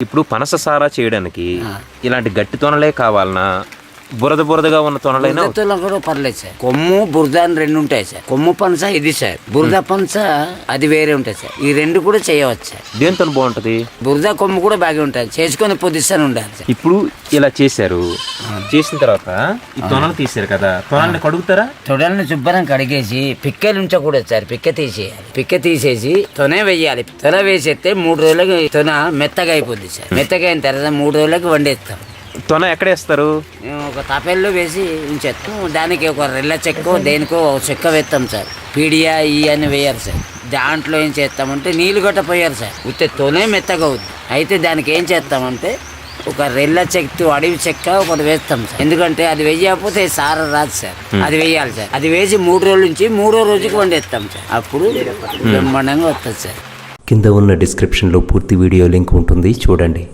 ఇప్పుడు పనస సారా చేయడానికి ఇలాంటి గట్టి తొనలే కావాలనా? బురద బురదగా ఉన్న తొనలైనా కూడా పర్లేదు సార్. కొమ్ము బురద అని రెండు ఉంటాయి సార్. కొమ్ము పనస ఇది సార్. బురద పనస అది వేరే ఉంటుంది సార్. ఈ రెండు కూడా చేయవచ్చు సార్. దేనితో బాగుంటది? బురద కొమ్ము కూడా బాగా ఉంటుంది చేసుకొని పొద్దుస్తాను ఉండాలి సార్. ఇప్పుడు ఇలా చేశారు. చేసిన తర్వాత ఈ తొనలు తీశారు కదా. తొనల్ని కడుగుతారా? తొడల్ని శుభ్రం కడిగేసి పిక్కలు ఉంచకూడదు సార్. పిక్క తీసేయాలి. పిక్క తీసేసి తొనే వేయాలి. తొన వేసేస్తే మూడు రోజులకి తొన మెత్తగా అయిపోద్ది సార్. మెత్తగా అయిన తర్వాత మూడు రోజులకి వండేస్తాం. తొన ఎక్కడేస్తారు మేము ఒక తపెల్లో వేసి ఉంచేస్తాం. దానికి ఒక రెల్ల చెక్కో దేనికో ఒక చెక్క వేస్తాం సార్. పీడియా ఈ అని వేయరు సార్. దాంట్లో ఏం చేస్తామంటే నీళ్ళు గట్ట పోయారు సార్ ఉత్తెత్తోనే మెత్తగా అవుద్ది. అయితే దానికి ఏం చేస్తామంటే ఒక రెల్ల చెక్క అడవి చెక్క ఒకటి వేస్తాం సార్. ఎందుకంటే అది వేయకపోతే సార రాదు సార్. అది వేయాలి సార్. అది వేసి మూడు రోజుల నుంచి మూడో రోజుకి వండేస్తాం సార్. అప్పుడు బ్రహ్మాండంగా వస్తుంది సార్. కింద ఉన్న డిస్క్రిప్షన్లో పూర్తి వీడియో లింక్ ఉంటుంది. చూడండి.